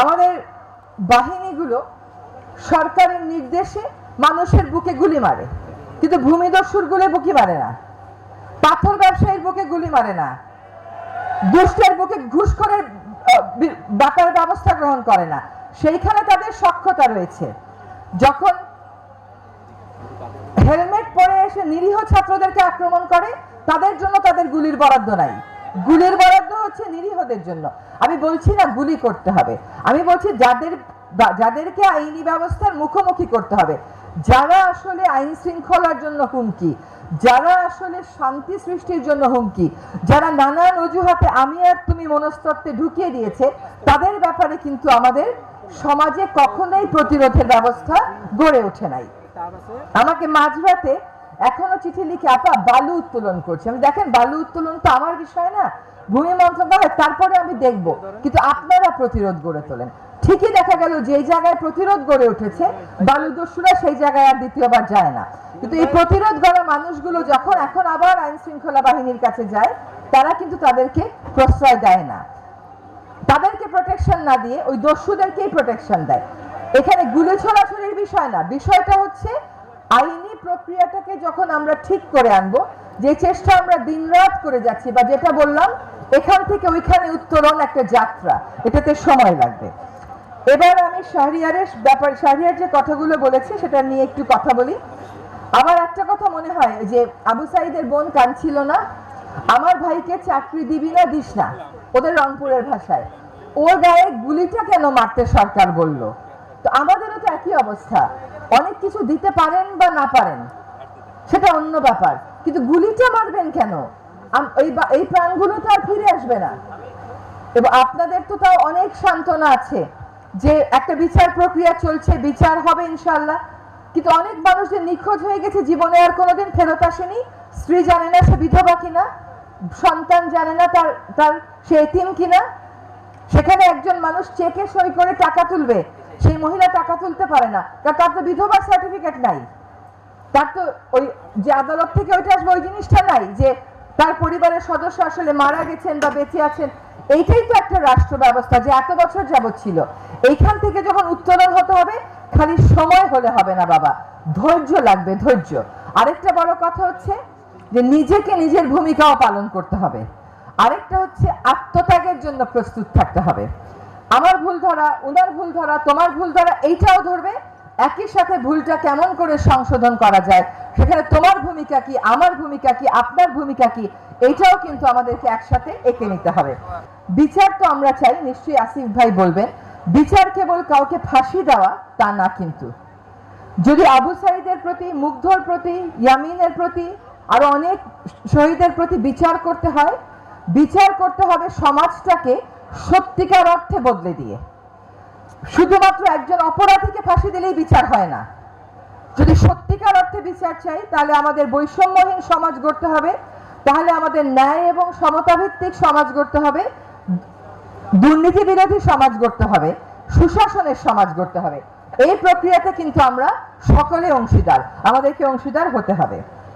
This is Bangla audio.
আমাদের বাহিনীগুলো সরকারের নির্দেশে মানুষের বুকে গুলি মারে। কিন্তু ভূমিদস্যুর গুলে বুকি মারে না। পাথর ব্যবসায়ীর বুকে গুলি মারে না। দুষ্টের বুকে ঘুষ করে আহ, বি- ব্যবস্থা গ্রহণ করে না। সেইখানে তাদের সক্ষতা রয়েছে। যখন হেলমেট পরে এসে নিরীহ ছাত্রদেরকে আক্রমণ করে তাদের জন্য তাদের গুলির বরাদ্দ নাই। গুলির বরাদ্দ হচ্ছে নিরীহদের জন্য। আমি বলছি না গুলি করতে হবে। আমি বলছি যাদের যাদেরকে আইনি ব্যবস্থার মুখোমুখি করতে হবে। যারা আসলে আইন শৃঙ্খলার জন্য হুমকি যারা আসলে শান্তি সৃষ্টির জন্য হুমকি যারা নানান অজুহাতে আমি আর তুমি মনস্তত্ত্বে ঢুকিয়ে দিয়েছে তাদের ব্যাপারে কিন্তু আমাদের সমাজে কখনোই প্রতিরোধের ব্যবস্থা গড়ে ওঠে নাই। আমাকে মাঝরাতে এখনও চিঠি লিখে আপা বালু উত্তোলন করছে। আমি দেখেন, বালু উত্তোলন তো আমার বিষয় না, ভূমি মন্ত্রণালয়, তারপরে আমি দেখব। কিন্তু আপনারা প্রতিরোধ গড়ে তোলেন। ঠিকই দেখা গেল যে জায়গায় প্রতিরোধ গড়ে উঠেছে, বালু দস্যুরা সেই জায়গায় আর দ্বিতীয়বার যায় না। কিন্তু এই প্রতিরোধ গড়া মানুষগুলো যখন এখন আবার আইন শৃঙ্খলা বাহিনীর কাছে যায়, তারা কিন্তু তাদেরকে প্রশ্রয় দেয় না। তাদেরকে প্রোটেকশন না দিয়ে ওই দস্যুদেরকেই প্রোটেকশন দেয়। এখানে গুলি ছড়াছড়ির বিষয় না, বিষয়টা হচ্ছে আইনি প্রক্রিয়াটাকে যখন আমরা ঠিক করে আনব, যে চেষ্টা আমরা দিনরাত করে যাচ্ছি, বা যেটা বললাম, এখান থেকে ওইখানে উত্তরণ একটা যাত্রা, এটাতে সময় লাগবে। এবার আমি শাহরিয়ারের ব্যাপার, শাহরিয়ার যে কথাগুলো বলেছে, সেটা নিয়ে একটু কথা বলি। আমার একটা কথা মনে হয় যে, আবু সাইদের বোন কাঁদছিল না, আমার ভাইকে চাকরি দিবি না, দিস না, ওদের রংপুরের ভাষায়। ওর গায়ে গুলিটা কেন মারতে সরকার বলল? তো আমাদেরও তো একই অবস্থা। অনেক কিছু দিতে পারেন বা না পারেন, সেটা অন্য ব্যাপার। কিন্তু গুলিটা মারবেন কেন? এই প্রাণগুলো তো আর ফিরে আসবে না। এবং আপনাদের তো তাও অনেক সান্ত্বনা আছে যে একটা বিচার প্রক্রিয়া চলছে, বিচার হবে ইনশাল্লাহ কিন্তু অনেক মানুষ যে নিখোঁজ হয়ে গেছে, জীবনে আর কোনোদিন ফেরত আসেনি। স্ত্রী জানে না সে বিধবা কিনা, সন্তান জানে না তার তার সে এতিম কিনা। সেখানে একজন মানুষ চেকে সই করে টাকা তুলবে। সেই মহিলা টাকা তুলতে পারে না, কারণ তার তো বিধবা সার্টিফিকেট নাই। তার তো ওই যে আদালত থেকে ওইটা আসবে, ওই জিনিসটা নাই যে তার পরিবারের সদস্য আসলে মারা গেছেন বা বেঁচে আছেন। এইটাই তো একটা রাষ্ট্র ব্যবস্থা যে এত বছর যাবৎ ছিল। এইখান থেকে যখন উত্তোলন হতে হবে, খালি সময় হলে হবে না বাবা। ধৈর্য লাগবে, ধৈর্য। আরেকটা বড় কথা হচ্ছে যে নিজেকে নিজের ভূমিকাও পালন করতে হবে। আরেকটা হচ্ছে আত্মত্যাগের জন্য প্রস্তুত থাকতে হবে। আমার ভুল ধরা ওনার ভুল ধরা, তোমার ভুল ধরা, এইটাও ধরবে। একই সাথে ভুলটা কেমন করে সংশোধন করা যায়? সেখানে তোমার ভূমিকা কি, আমার ভূমিকা কি, আপনার ভূমিকা কি, এইটাও কিন্তু আমাদেরকে একসাথে এঁকে নিতে হবে। বিচার তো আমরা চাই, নিশ্চয়ই আসিফ ভাই বলবেন। বিচার কেবল কাউকে ফাঁসি দেওয়া, তা না কিন্তু। যদি আবু সাইদের প্রতি, মুগ্ধর প্রতি, ইয়ামিনের প্রতি, আরও অনেক শহীদের প্রতি বিচার করতে হয়, বিচার করতে হবে সমাজটাকে সত্যিকার অর্থে বদলে দিয়ে। শুধুমাত্র একজন অপরাধীকে ফাঁসি দিলেই বিচার হয় না। যদি সত্যিকার অর্থে বিচার চাই, তাহলে আমাদের বৈষম্যহীন সমাজ গড়তে হবে, তাহলে আমাদের ন্যায় এবং সমতা ভিত্তিক সমাজ গড়তে হবে দুর্নীতি বিরোধী সমাজ গড়তে হবে, সুশাসনের সমাজ গড়তে হবে। এই প্রক্রিয়াতে কিন্তু আমরা সকলে অংশীদার, আমাদেরকে অংশীদার হতে হবে।